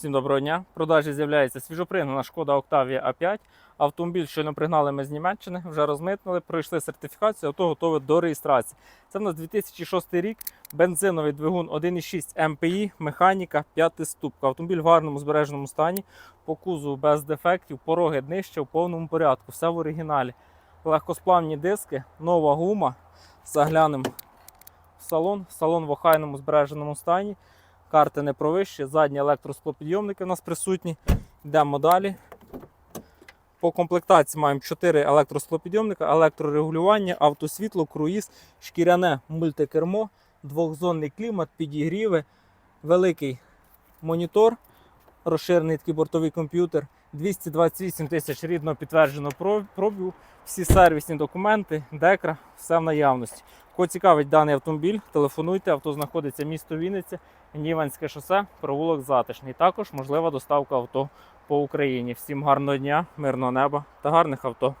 Всім доброго дня. Продажі з'являється свіжопригнана шкода Octavia A5. Автомобіль, щойно пригнали ми з Німеччини, вже розмитнили, пройшли сертифікацію, авто готове до реєстрації. Це в нас 2006 рік, бензиновий двигун 1,6 МПІ, механіка, 5 ступка. Автомобіль в гарному збереженому стані, по кузову без дефектів, пороги днище в повному порядку, все в оригіналі. Легкосплавні диски, нова гума. Заглянемо в салон. Салон в охайному збереженому стані. Карти не провищі, задні електросклопідйомники у нас присутні. Йдемо далі. По комплектації маємо 4 електросклопідйомника, електрорегулювання, автосвітло, круїз, шкіряне мультикермо, двохзонний клімат, підігріви, великий монітор, розширений такий бортовий комп'ютер, 228 тисяч рідного підтвердженого про- пробігу, всі сервісні документи, декра, все в наявності. Кого цікавить даний автомобіль, телефонуйте, авто знаходиться місто Вінниця. Ніванське шосе, провулок затишний. Також можлива доставка авто по Україні. Всім гарного дня, мирного неба та гарних авто.